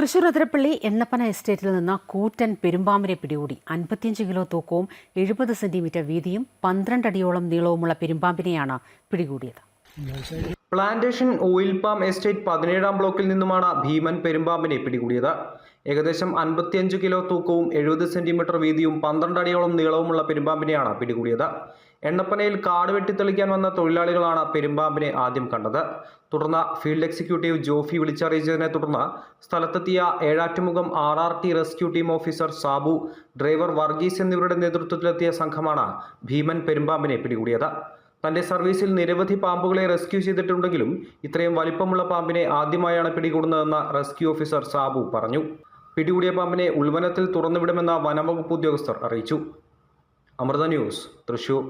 തൃശൂർ അതിരപ്പള്ളി എണ്ണപ്പന എസ്റ്റേറ്റിൽ നിന്ന് കൂറ്റൻ പെരുമ്പാമ്പിനെ പിടികൂടി. അൻപത്തിയഞ്ച് കിലോ തൂക്കവും എഴുപത് സെന്റിമീറ്റർ വീതിയും പന്ത്രണ്ട് അടിയോളം നീളവുമുള്ള പെരുമ്പാമ്പിനെയാണ് പിടികൂടിയത്. പ്ലാന്റേഷൻ ഓയിൽ പാം എസ്റ്റേറ്റ് പതിനേഴാം ബ്ലോക്കിൽ നിന്നുമാണ് ഭീമൻ പെരുമ്പാമ്പിനെ പിടികൂടിയത്. ഏകദേശം അൻപത്തിയഞ്ച് കിലോ തൂക്കവും എഴുപത് സെന്റിമീറ്റർ വീതിയും പന്ത്രണ്ട് അടിയോളം നീളവുമുള്ള പെരുമ്പാമ്പിനെയാണ് പിടികൂടിയത്. എണ്ണപ്പനയിൽ കാട് വെട്ടിത്തെളിക്കാൻ വന്ന തൊഴിലാളികളാണ് പെരുമ്പാമ്പിനെ ആദ്യം കണ്ടത്. തുടർന്ന് ഫീൽഡ് എക്സിക്യൂട്ടീവ് ജോഫി വിളിച്ചറിയിച്ചതിനെ തുടർന്ന് സ്ഥലത്തെത്തിയ Ezhattumukham R R T rescue team officer Sabu driver Varghese എന്നിവരുടെ നേതൃത്വത്തിലെത്തിയ സംഘമാണ് ഭീമൻ പെരുമ്പാമ്പിനെ പിടികൂടിയത്. തന്റെ സർവീസിൽ നിരവധി പാമ്പുകളെ റെസ്ക്യൂ ചെയ്തിട്ടുണ്ടെങ്കിലും ഇത്രയും വലിപ്പമുള്ള പാമ്പിനെ ആദ്യമായാണ് പിടികൂടുന്നതെന്ന് റെസ്ക്യൂ ഓഫീസർ സാബു പറഞ്ഞു. പിടികൂടിയ പാമ്പിനെ ഉൾവനത്തിൽ തുറന്നുവിടുമെന്ന് വനംവകുപ്പ് ഉദ്യോഗസ്ഥർ അറിയിച്ചു. അമൃത ന്യൂസ് തൃശൂർ.